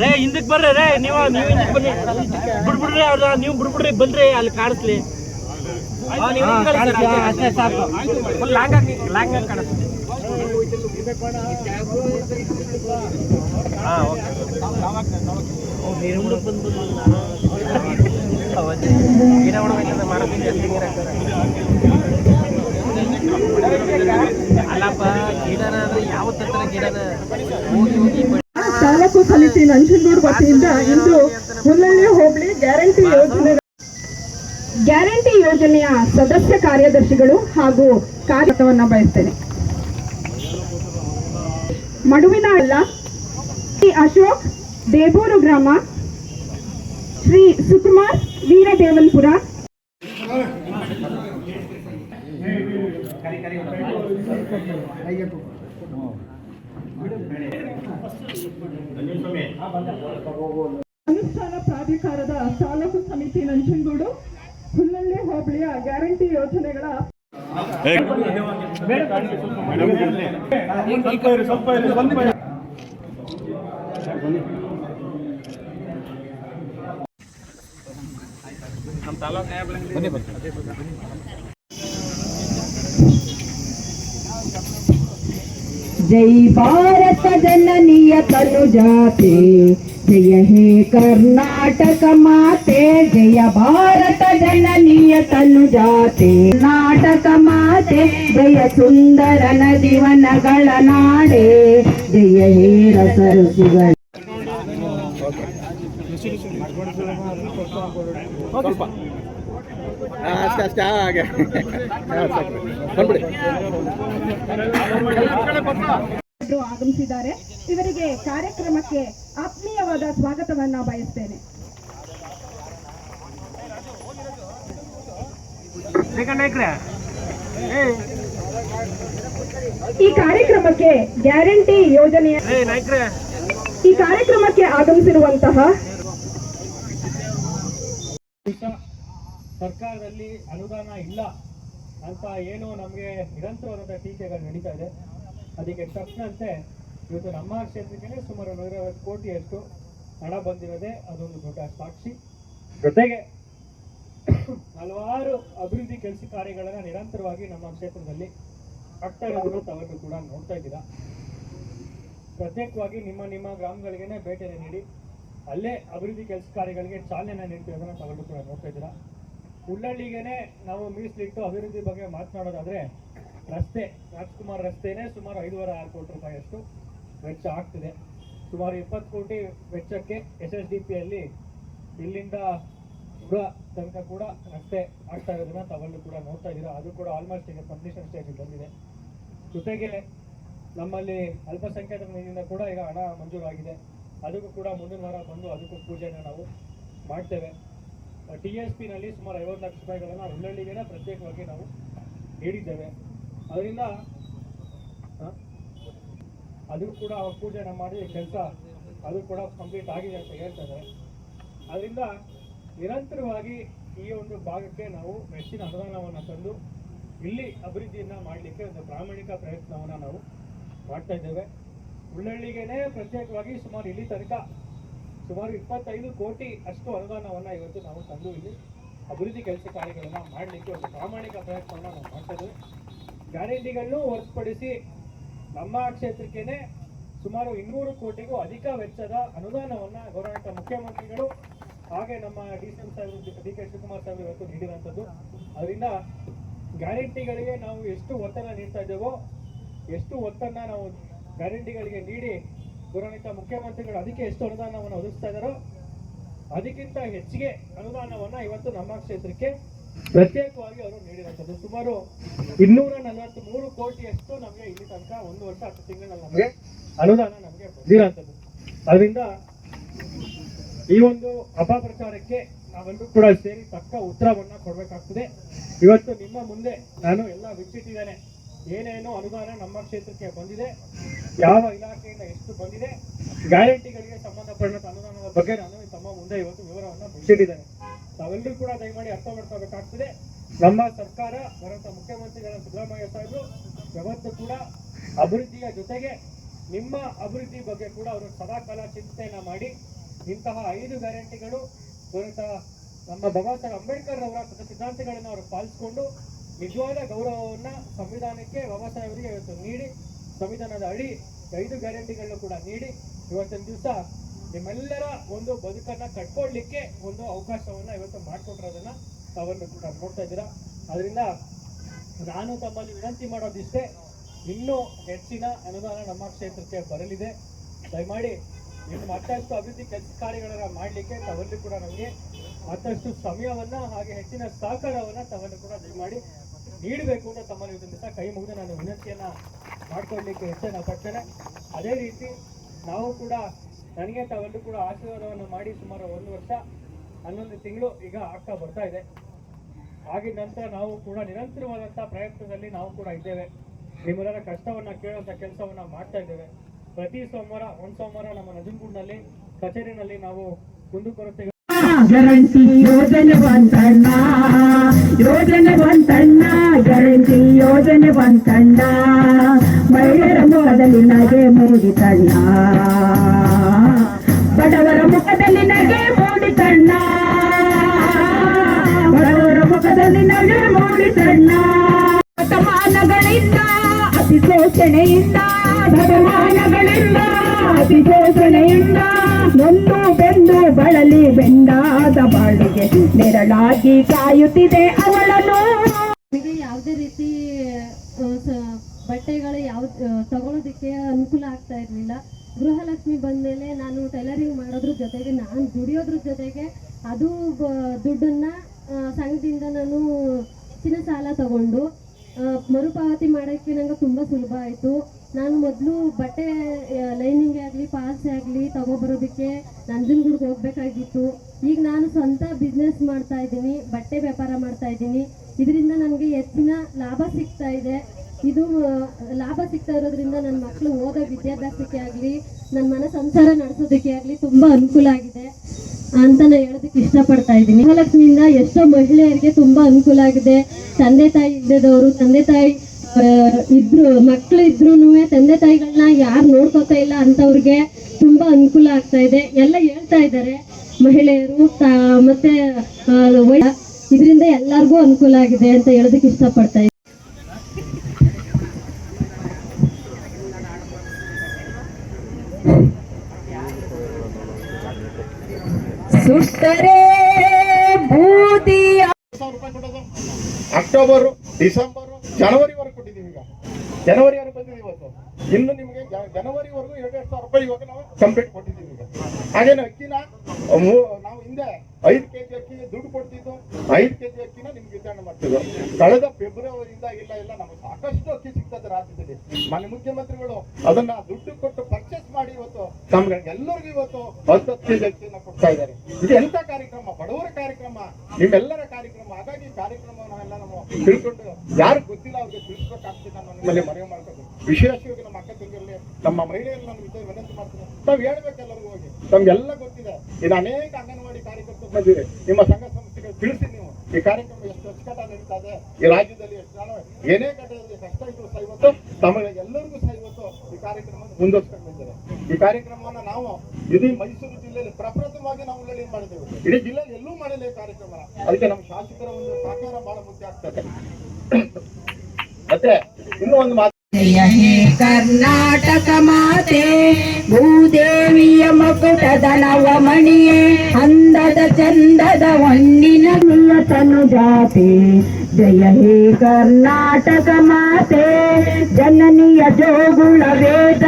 ರೇ, ಹಿಂದಕ್ ಬರ್ರಿ, ರೇ, ನೀವು ನೀವು ಹಿಂದಕ್ ಬನ್ನಿ ಬಿಡ್ಬಿಡ್ರಿ ಅವ್ರ ನೀವು ಬಿಡ್ಬಿಡ್ರಿ ಬನ್ರಿ, ಅಲ್ಲಿ ಕಾಣಿಸ್ಲಿ. ಅಷ್ಟೇ ಹಾ ತಾಲೂಕು ಸಮಿತಿ ನಂಜನಗೂಡು ವತಿಯಿಂದ ಇಂದು ಹುಲ್ಲಳ್ಳಿ ಹೋಬಳಿ ಗ್ಯಾರಂಟಿ ಯೋಜನೆ ಗ್ಯಾರಂಟಿ ಯೋಜನೆಯ ಸದಸ್ಯ ಕಾರ್ಯದರ್ಶಿಗಳು ಹಾಗೂ ಕಾರ್ಯವನ್ನು ಬಯಸ್ತೇನೆ. ಮಡುವಿನ ಅಲ್ಲ, ಶ್ರೀ ಅಶೋಕ್ ದೇಬೂರು ಗ್ರಾಮ, ಶ್ರೀ ಸುಕುಮಾರ್ ವೀರದೇವನ್ಪುರ ಅನುಷ್ಠಾನ ಪ್ರಾಧಿಕಾರದ ತಾಲೂಕು ಸಮಿತಿ ನಂಜನಗೂಡು ಹುಲ್ಲಳ್ಳಿ ಹೋಬಳಿಯ ಗ್ಯಾರಂಟಿ ಯೋಜನೆಗಳ ಜೈ ಭಾರತ ಜನನಿಯ ತನು ಜಾತೆ ಜಯ ಹೇ ಕರ್ನಾಟಕ ಮಾತೆ ಜಯ ಭಾರತ ಜನನಿಯ ತನು ಜಾತೆ ಕರ್ನಾಟಕ ಮಾತೆ ಜಯ ಸುಂದರ ನದಿವನಗಳ ನಾಡೆ ಜಯ ಹೇ ರಸರುಚಿಗಳ ಅಷ್ಟೇ ಅಷ್ಟೇ ಹಾಗೆ. ಬಂದ್ಬಿಡಿ. ಆಗಮಿಸಿದ್ದಾರೆ. ಇವರಿಗೆ ಕಾರ್ಯಕ್ರಮಕ್ಕೆ ಆತ್ಮೀಯವಾದ ಸ್ವಾಗತವನ್ನ ಬಯಸ್ತೇನೆ. ಈ ಕಾರ್ಯಕ್ರಮಕ್ಕೆ ಗ್ಯಾರಂಟಿ ಯೋಜನೆಯ ಈ ಕಾರ್ಯಕ್ರಮಕ್ಕೆ ಆಗಮಿಸಿರುವಂತಹ ಸರ್ಕಾರದಲ್ಲಿ ಅನುದಾನ ಇಲ್ಲ ಅಂತ ಏನು ನಮಗೆ ನಿರಂತರವಾದಂಥ ಟೀಕೆಗಳು ನಡೀತಾ ಇದೆ. ಅದಕ್ಕೆ ತಕ್ಷಣಂತೆ ಇವತ್ತು ನಮ್ಮ ಕ್ಷೇತ್ರಕ್ಕೆ ಸುಮಾರು ನೂರೈವತ್ತು ಕೋಟಿಯಷ್ಟು ಹಣ ಬಂದಿರೋದೇ ಅದೊಂದು ದೊಡ್ಡ ಸಾಕ್ಷಿ. ಜೊತೆಗೆ ಹಲವಾರು ಅಭಿವೃದ್ಧಿ ಕೆಲಸ ಕಾರ್ಯಗಳನ್ನು ನಿರಂತರವಾಗಿ ನಮ್ಮ ಕ್ಷೇತ್ರದಲ್ಲಿ ಆಗ್ತಾ ತಾವೆಲ್ಲರೂ ಕೂಡ ನೋಡ್ತಾ ಇದ್ದೀರಾ. ಪ್ರತ್ಯೇಕವಾಗಿ ನಿಮ್ಮ ನಿಮ್ಮ ಗ್ರಾಮಗಳಿಗೇನೆ ಭೇಟಿಯನ್ನು ನೀಡಿ, ಅಲ್ಲೇ ಅಭಿವೃದ್ಧಿ ಕೆಲಸ ಕಾರ್ಯಗಳಿಗೆ ಚಾಲನೆ ನೀಡ್ತಿರೋದನ್ನ ತಾವೆಲ್ಲರೂ ಕೂಡ ನೋಡ್ತಾ ಇದ್ದೀರಾ. ಉಳ್ಳಳ್ಳಿಗೆನೆ ನಾವು ಮೀಸಲಿಟ್ಟು ಅಭಿವೃದ್ಧಿ ಬಗ್ಗೆ ಮಾತನಾಡೋದಾದ್ರೆ ರಸ್ತೆ, ರಾಜ್ಕುಮಾರ್ ರಸ್ತೆನೇ ಸುಮಾರು ಐದೂವರೆ ಆರು ಕೋಟಿ ರೂಪಾಯಿಯಷ್ಟು ವೆಚ್ಚ ಆಗ್ತಿದೆ. ಸುಮಾರು ಇಪ್ಪತ್ತು ಕೋಟಿ ವೆಚ್ಚಕ್ಕೆ ಎಸ್ ಎಸ್ ಡಿ ಪಿಯಲ್ಲಿ ಇಲ್ಲಿಂದ ಪುರ ತನಕ ಕೂಡ ರಸ್ತೆ ಆಗ್ತಾ ಇರೋದನ್ನ ತಾವೆಲ್ಲರೂ ಕೂಡ ನೋಡ್ತಾ ಇದ್ದೀರಾ. ಅದು ಕೂಡ ಆಲ್ಮೋಸ್ಟ್ ಈಗ ಕಂಪ್ಲೀಷನ್ ಸ್ಟೇಜ್ ಬಂದಿದೆ. ಜೊತೆಗೆ ನಮ್ಮಲ್ಲಿ ಅಲ್ಪಸಂಖ್ಯಾತರ ನಿಧಿಯಿಂದ ಕೂಡ ಈಗ ಹಣ ಮಂಜೂರಾಗಿದೆ. ಅದಕ್ಕೂ ಕೂಡ ಮುಂದಿನ ವಾರ ಬಂದು ಅದಕ್ಕೂ ಪೂಜೆಯನ್ನು ನಾವು ಮಾಡ್ತೇವೆ. ಟಿ ಎಸ್ ಪಿನಲ್ಲಿ ಸುಮಾರು ಐವತ್ತು ಲಕ್ಷ ರೂಪಾಯಿಗಳನ್ನು ಹುಲ್ಲಳ್ಳಿಗೆ ಪ್ರತ್ಯೇಕವಾಗಿ ನಾವು ನೀಡಿದ್ದೇವೆ. ಅದರಿಂದ ಅದು ಕೂಡ ಅವ್ರ ಪೂಜೆನ ಮಾಡಿ ಕೆಲಸ ಅದು ಕೂಡ ಕಂಪ್ಲೀಟ್ ಆಗಿದೆ ಅಂತ ಹೇಳ್ತಾರೆ ಅದರಿಂದ ನಿರಂತರವಾಗಿ ಈ ಒಂದು ಭಾಗಕ್ಕೆ ನಾವು ಹೆಚ್ಚಿನ ಅನುದಾನವನ್ನು ತಂದು ಇಲ್ಲಿ ಅಭಿವೃದ್ಧಿಯನ್ನು ಮಾಡಲಿಕ್ಕೆ ಒಂದು ಪ್ರಾಮಾಣಿಕ ಪ್ರಯತ್ನವನ್ನ ನಾವು ಮಾಡ್ತಾ ಇದ್ದೇವೆ. ಉಳ್ಳಳ್ಳಿಗೆನೆ ಪ್ರತ್ಯೇಕವಾಗಿ ಸುಮಾರು ಇಲ್ಲಿ ತನಕ ಸುಮಾರು ಇಪ್ಪತ್ತೈದು ಕೋಟಿ ಅಷ್ಟು ಅನುದಾನವನ್ನ ಇವತ್ತು ನಾವು ತಂದು ಇಲ್ಲಿ ಅಭಿವೃದ್ಧಿ ಕೆಲಸ ಕಾರ್ಯಗಳನ್ನು ಮಾಡಲಿಕ್ಕೆ ಒಂದು ಪ್ರಾಮಾಣಿಕ ಪ್ರಯತ್ನವನ್ನು ನಾವು ಮಾಡ್ತಾ ಗ್ಯಾರಂಟಿಗಳನ್ನು ಹೊರತುಪಡಿಸಿ ನಮ್ಮ ಕ್ಷೇತ್ರಕ್ಕೇನೆ ಸುಮಾರು ಇನ್ನೂರು ಕೋಟಿಗೂ ಅಧಿಕ ವೆಚ್ಚದ ಅನುದಾನವನ್ನ ಗೌರವಾನ್ವಿತ ಮುಖ್ಯಮಂತ್ರಿಗಳು ಹಾಗೆ ನಮ್ಮ ಡಿ ಸಿ ಎಂ ಸಾಹೇಬರು ಡಿ ಕೆ ಶಿವಕುಮಾರ್ ಸಾಹೇಬರು ಇವತ್ತು ನೀಡಿರುವಂಥದ್ದು ಅದರಿಂದ ಗ್ಯಾರಂಟಿಗಳಿಗೆ ನಾವು ಎಷ್ಟು ಒತ್ತನ್ನು ನೀಡ್ತಾ ಇದ್ದೇವೋ, ಎಷ್ಟು ಒತ್ತನ್ನ ನಾವು ಗ್ಯಾರಂಟಿಗಳಿಗೆ ನೀಡಿ ಗೌರವಾನ್ವಿತ ಮುಖ್ಯಮಂತ್ರಿಗಳು ಅದಕ್ಕೆ ಎಷ್ಟು ಅನುದಾನವನ್ನು ಒದಗಿಸ್ತಾ ಇದ್ದಾರೋ ಅದಕ್ಕಿಂತ ಹೆಚ್ಚಿಗೆ ಅನುದಾನವನ್ನ ಇವತ್ತು ನಮ್ಮ ಕ್ಷೇತ್ರಕ್ಕೆ ಪ್ರತ್ಯೇಕವಾಗಿ ಅವರು ನೀಡಿರುವಂಥದ್ದು. ಸುಮಾರು ಇನ್ನೂರ ನಲವತ್ತ್ ಮೂರು ಕೋಟಿಯಷ್ಟು ನಮಗೆ ಇಲ್ಲಿ ತನಕ ಒಂದು ವರ್ಷ ಹತ್ತು ತಿಂಗಳಲ್ಲಿ ನಮಗೆ ಅನುದಾನ ನಮಗೆ ಬಂದಿರೋಂಥದ್ದು ಅದರಿಂದ ಈ ಒಂದು ಅಪಪ್ರಚಾರಕ್ಕೆ ನಾವೆಲ್ಲರೂ ಕೂಡ ಸೇರಿ ತಕ್ಕ ಉತ್ತರವನ್ನ ಕೊಡಬೇಕಾಗ್ತದೆ. ಇವತ್ತು ನಿಮ್ಮ ಮುಂದೆ ನಾನು ಎಲ್ಲ ಬಿಚ್ಚಿಟ್ಟಿದ್ದೇನೆ ಏನೇನು ಅನುದಾನ ನಮ್ಮ ಕ್ಷೇತ್ರಕ್ಕೆ ಬಂದಿದೆ, ಯಾವ ಇಲಾಖೆಯಿಂದ ಎಷ್ಟು ಬಂದಿದೆ, ಗ್ಯಾರಂಟಿಗಳಿಗೆ ಸಂಬಂಧಪಟ್ಟ ಅನುದಾನದ ಬಗ್ಗೆ ನಾನು ತಮ್ಮ ಮುಂದೆ ಇವತ್ತು ವಿವರವನ್ನು ಬಿಚ್ಚಿಟ್ಟಿದ್ದೇನೆ ತಾವೆಲ್ಲರೂ ಕೂಡ ದಯಮಾಡಿ ಅರ್ಥ ಮಾಡ್ಕೋಬೇಕಾಗ್ತದೆ ನಮ್ಮ ಸರ್ಕಾರ, ಬರುವಂತ ಮುಖ್ಯಮಂತ್ರಿಗಳ ಸಿದ್ದರಾಮಯ್ಯ ಸಾಹೇಬರು ಯಾವತ್ತೂ ಕೂಡ ಅಭಿವೃದ್ಧಿಯ ಜೊತೆಗೆ ನಿಮ್ಮ ಅಭಿವೃದ್ಧಿ ಬಗ್ಗೆ ಕೂಡ ಅವರು ಸದಾಕಾಲ ಚಿಂತನೆ ಮಾಡಿ, ಇಂತಹ ಐದು ಗ್ಯಾರಂಟಿಗಳು, ಬರುವಂತ ನಮ್ಮ ಬಾಬಾ ಸಾಹೇಬ್ ಅಂಬೇಡ್ಕರ್ ಅವರ ಸಿದ್ಧಾಂತಗಳನ್ನು ಅವರು ಪಾಲಿಸಿಕೊಂಡು ನಿಜವಾದ ಗೌರವವನ್ನ ಸಂವಿಧಾನಕ್ಕೆ ಬಾಬಾ ಸಾಹೇಬರಿಗೆ ಇವತ್ತು ನೀಡಿ, ಸಂವಿಧಾನದ ಅಡಿ, ಐದು ಗ್ಯಾರಂಟಿಗಳನ್ನು ಕೂಡ ನೀಡಿ, ಇವತ್ತಿನ ದಿವಸ ನಿಮ್ಮೆಲ್ಲರ ಒಂದು ಬದುಕನ್ನ ಕಟ್ಕೊಳ್ಳಿಕ್ಕೆ ಒಂದು ಅವಕಾಶವನ್ನ ಇವತ್ತು ಮಾಡಿಕೊಟ್ಟಿರೋದನ್ನ ತಾವನ್ನು ಕೂಡ ನೋಡ್ತಾ ಇದ್ದೀರಾ. ಅದರಿಂದ ನಾನು ತಮ್ಮಲ್ಲಿ ವಿನಂತಿ ಮಾಡೋದಿಷ್ಟೇ, ಇನ್ನೂ ಹೆಚ್ಚಿನ ಅನುದಾನ ನಮ್ಮ ಕ್ಷೇತ್ರಕ್ಕೆ ಬರಲಿದೆ. ದಯಮಾಡಿ ಇನ್ನು ಮತ್ತಷ್ಟು ಅಭಿವೃದ್ಧಿ ಕೆಲಸ ಕಾರ್ಯಗಳನ್ನ ಮಾಡಲಿಕ್ಕೆ ತಾವಲ್ಲಿ ಕೂಡ ನಮಗೆ ಮತ್ತಷ್ಟು ಸಮಯವನ್ನ ಹಾಗೆ ಹೆಚ್ಚಿನ ಸಹಕಾರವನ್ನ ತಾವಲ್ಲಿ ಕೂಡ ದಯಮಾಡಿ ನೀಡಬೇಕು ಅಂತ ತಮ್ಮಲ್ಲಿ ಇವತ್ತಿನ ಕೈ ಮುಗಿದು ನಾನು ವಿನಂತಿಯನ್ನ ಮಾಡ್ಕೊಳ್ಳಿಕ್ಕೆ ಹೆಚ್ಚಿನ ಪಡ್ತೇನೆ ಅದೇ ರೀತಿ ನಾವು ಕೂಡ ನನಗೆ ತಾವೆಲ್ಲರೂ ಕೂಡ ಆಶೀರ್ವಾದವನ್ನು ಮಾಡಿ ಸುಮಾರು ಒಂದು ವರ್ಷ, ಹನ್ನೊಂದು ತಿಂಗಳು ಈಗ ಆಗ್ತಾ ಬರ್ತಾ ಇದೆ. ಆಗಿದ ನಂತರ ನಾವು ಕೂಡ ನಿರಂತರವಾದಂಥ ಪ್ರಯತ್ನದಲ್ಲಿ ನಾವು ಕೂಡ ಇದ್ದೇವೆ. ನಿಮ್ಮೆಲ್ಲರ ಕಷ್ಟವನ್ನ ಕೇಳುವಂತ ಕೆಲಸವನ್ನ ಮಾಡ್ತಾ ಇದ್ದೇವೆ. ಪ್ರತಿ ಸೋಮವಾರ, ಒಂದು ಸೋಮವಾರ ನಮ್ಮ ನಂಜನಗೂಡಿನಲ್ಲಿ ಕಚೇರಿನಲ್ಲಿ ನಾವು ಕುಂದುಕೊರತೆ ಗ್ಯಾರಂಟಿ ಯೋಜನೆ ಬಂತಣ್ಣ ಯೋಜನೆ ಬಂತಣ್ಣ ಗ್ಯಾರಂಟಿ ಯೋಜನೆ ಬಂತಣ್ಣ ಮಹಿಳೆಯರ ಮುಖದಲ್ಲಿ ನಗೆ ಮೂಡಿತಣ್ಣ ಬಡವರ ಮುಖದಲ್ಲಿ ನಗೆ ಮೂಡಿತಣ್ಣ ಬಡವರ ಮುಖದಲ್ಲಿ ನಗೆ ಮೂಡಿತಣ್ಣ ಶತಮಾನಗಳಿಂದ ಅತಿ ಶೋಷಣೆಯಿಂದ ಶತಮಾನಗಳಿಂದ. ಅತಿ ಶೋಷಣೆಯಿಂದ ನೊಂದು ಬೆಂದು ಬಳಲಿ ಬೆಂಡಾದ ಬಾಳಿಗೆ ನೆರಳಾಗಿ ಕಾಯುತ್ತಿದೆ ಅವಳನ್ನು ನಮಗೆ ಯಾವುದೇ ರೀತಿ ಬಟ್ಟೆಗಳು ಯಾವ ತಗೊಳೋದಕ್ಕೆ ಅನುಕೂಲ ಆಗ್ತಾ ಇರಲಿಲ್ಲ. ಗೃಹಲಕ್ಷ್ಮಿ ಬಂದಮೇಲೆ ನಾನು ಟೈಲರಿಂಗ್ ಮಾಡೋದ್ರ ಜೊತೆಗೆ, ನಾನು ದುಡಿಯೋದ್ರ ಜೊತೆಗೆ ಅದು ದುಡ್ಡನ್ನು ಸಂಘದಿಂದ ನಾನು ಚಿನ್ನ ಸಾಲ ತಗೊಂಡು ಮರುಪಾವತಿ ಮಾಡೋಕ್ಕೆ ನಂಗೆ ತುಂಬ ಸುಲಭ ಆಯಿತು. ನಾನು ಮೊದಲು ಬಟ್ಟೆ ಲೈನಿಂಗ್ ಆಗಲಿ ಪಾಲ್ಸೆ ಆಗಲಿ ತಗೊಬರೋದಕ್ಕೆ ನಂಜನಗೂಡಿಗೆ ಹೋಗ್ಬೇಕಾಗಿತ್ತು. ಈಗ ನಾನು ಸ್ವಂತ ಬಿಸ್ನೆಸ್ ಮಾಡ್ತಾ ಇದ್ದೀನಿ, ಬಟ್ಟೆ ವ್ಯಾಪಾರ ಮಾಡ್ತಾ ಇದ್ದೀನಿ. ಇದರಿಂದ ನನಗೆ ಹೆಚ್ಚಿನ ಲಾಭ ಸಿಗ್ತಾ ಇದೆ. ಇದು ಲಾಭ ಸಿಗ್ತಾ ಇರೋದ್ರಿಂದ ನನ್ನ ಮಕ್ಕಳು ಓದೋ ವಿದ್ಯಾಭ್ಯಾಸಕ್ಕೆ ಆಗಲಿ ನನ್ನ ಮನೆ ಸಂಸಾರ ನಡೆಸೋದಕ್ಕೆ ಆಗಲಿ ತುಂಬ ಅನುಕೂಲ ಆಗಿದೆ ಅಂತ ನಾನು ಹೇಳೋದಕ್ಕೆ ಇಷ್ಟಪಡ್ತಾ ಇದ್ದೀನಿ. ಮಹಾಲಕ್ಷ್ಮಿಯಿಂದ ಎಷ್ಟೋ ಮಹಿಳೆಯರಿಗೆ ತುಂಬಾ ಅನುಕೂಲ ಆಗಿದೆ. ತಂದೆ ತಾಯಿ ಇದ್ದದವರು ತಂದೆ ತಾಯಿ ಇದ್ರು ಮಕ್ಕಳು ಇದ್ರು ತಂದೆ ತಾಯಿಗಳನ್ನ ಯಾರು ನೋಡ್ಕೋತಾ ಇಲ್ಲ ಅಂತವ್ರಿಗೆ ತುಂಬಾ ಅನುಕೂಲ ಆಗ್ತಾ ಇದೆ. ಎಲ್ಲ ಹೇಳ್ತಾ ಇದ್ದಾರೆ ಮಹಿಳೆಯರು ಮತ್ತೆ ಇದರಿಂದ ಎಲ್ಲರಿಗೂ ಅನುಕೂಲ ಆಗಿದೆ ಅಂತ ಹೇಳೋದಕ್ಕೆ ಇಷ್ಟಪಡ್ತಾ ಇದ್ದೀನಿ. ಅಕ್ಟೋಬರ್ ಡಿಸೆಂಬರ್ ಜನವರಿ ಜನವರಿವರೆಗೂ ಬಂದಿದೆ ಇವತ್ತು. ಇನ್ನು ನಿಮಗೆ ಜನವರಿ ಜನವರಿವರೆಗೂ ಎರಡು ಸಾವಿರ ರೂಪಾಯಿ ಇವಾಗ ನಾವು ಕಂಪ್ಲೇಂಟ್ ಕೊಟ್ಟಿದ್ದೀವಿ ಈಗ. ಹಾಗೇನು ಅಕ್ಕಿನ ನಾವು ಹಿಂದೆ ಐದು ಕೆಜಿ ಅಕ್ಕಿ ದುಡ್ಡು ಕೊಡ್ತಿದ್ದು. ಐದು ಕೆಜಿ ಅಕ್ಕಿನ ನಿಮ್ಗೆ ವಿತರಣೆ ಮಾಡ್ತಿದ್ದು ಕಳೆದ ಫೆಬ್ರವರಿಯಿಂದ ಇಲ್ಲ ಇಲ್ಲ, ನಮಗೆ ಸಾಕಷ್ಟು ಅಕ್ಕಿ ಸಿಗ್ತದೆ ರಾಜ್ಯದಲ್ಲಿ. ಮಾನ್ಯ ಮುಖ್ಯಮಂತ್ರಿಗಳು ಅದನ್ನ ದುಡ್ಡು ಕೊಟ್ಟು ಪರ್ಚೇಸ್ ಮಾಡಿ ಇವತ್ತು ನಮ್ಗೆ ಎಲ್ಲರಿಗೂ ಇವತ್ತು ಹತ್ತು ಹತ್ತು ಕೆ ಜಿ ಅಕ್ಕಿನ ಕೊಡ್ತಾ ಇದ್ದಾರೆ. ಇದು ಎಂತ ಕಾರ್ಯಕ್ರಮ? ಬಡವರ ಕಾರ್ಯಕ್ರಮ. ನಿಮ್ಮೆಲ್ಲರ ಕಾರ್ಯಕ್ರಮವನ್ನೆಲ್ಲ ನಾವು ತಿಳ್ಕೊಂಡು ಯಾರು ಗೊತ್ತಿಲ್ಲ ಅವ್ರಿಗೆ ತಿಳಿಸ್ಬೇಕಾಗ್ತದೆ ನಾನು ನಿಮ್ಮಲ್ಲಿ ಮನವಿ ಮಾಡ್ಕೊಂಡು ವಿಶೇಷವಾಗಿ ನಮ್ಮ ಅಕ್ಕ ತಂಗಿಯಲ್ಲಿ ನಮ್ಮ ಮಹಿಳೆಯರು ನಾನು ವಿಚಾರ ವಿನಂತಿ ಮಾಡ್ತೀನಿ. ತಾವು ಹೇಳ್ಬೇಕು ಎಲ್ಲರಿಗೂ ಹೋಗಿ. ತಮ್ಗೆಲ್ಲ ಗೊತ್ತಿದೆ. ಇದು ಅನೇಕ ಅಂಗನವಾಡಿ ಕಾರ್ಯಕರ್ತರು ಬಂದಿದೆ. ನಿಮ್ಮ ಸಂಘ ಸಂಸ್ಥೆಗಳು ತಿಳಿಸಿ ನೀವು. ಈ ಕಾರ್ಯಕ್ರಮ ಎಷ್ಟು ಅಚ್ಚುಕಟ್ಟ ನಡೀತಾ ಇದೆ. ಈ ರಾಜ್ಯದಲ್ಲಿ ಎಷ್ಟು ಜನ ಏನೇ ಘಟನೆಯಲ್ಲಿ ಕಷ್ಟ ಇದ್ರು ಸಹ ಇವತ್ತು ತಮಿಳಿಗೆ ಎಲ್ಲರಿಗೂ ಸಹ ಇವತ್ತು ಈ ಕಾರ್ಯಕ್ರಮ ಮುಂದುವರ್ಸ್ಕೊಂಡು ಬಂದಿದೆ. ಈ ಕಾರ್ಯಕ್ರಮವನ್ನು ನಾವು ಇಡೀ ಮೈಸೂರು ಜಿಲ್ಲೆಯಲ್ಲಿ ಪ್ರಪ್ರಥಮವಾಗಿ ನಾವು ಉಳ್ಳಳ್ಳಿ ಮಾಡಿದ್ದೇವೆ? ಇಡೀ ಜಿಲ್ಲೆಯಲ್ಲಿ ಈ ಕಾರ್ಯಕ್ರಮ. ಅದಕ್ಕೆ ನಮ್ಮ ಶಾಸಕರ ಒಂದು ಸಹಕಾರ ಬಹಳ ಮುಖ್ಯ ಆಗ್ತದೆ. ಮತ್ತೆ ಇನ್ನೂ ಒಂದು ಮಾತು. ಕರ್ನಾಟಕ ಮಾತೆ, ಭೂದೇವಿಯ ಮಕುಟದ ನವಮಣಿಯೇ ಅಂದದ ಚಂದದ ಹೊನ್ನಿನ ನಿಯತನು ಜಾತಿ. ಜಯ ಹೇ ಕರ್ನಾಟಕ ಮಾತೆ, ಜನನಿಯ ಜೋಗುಳ ವೇದ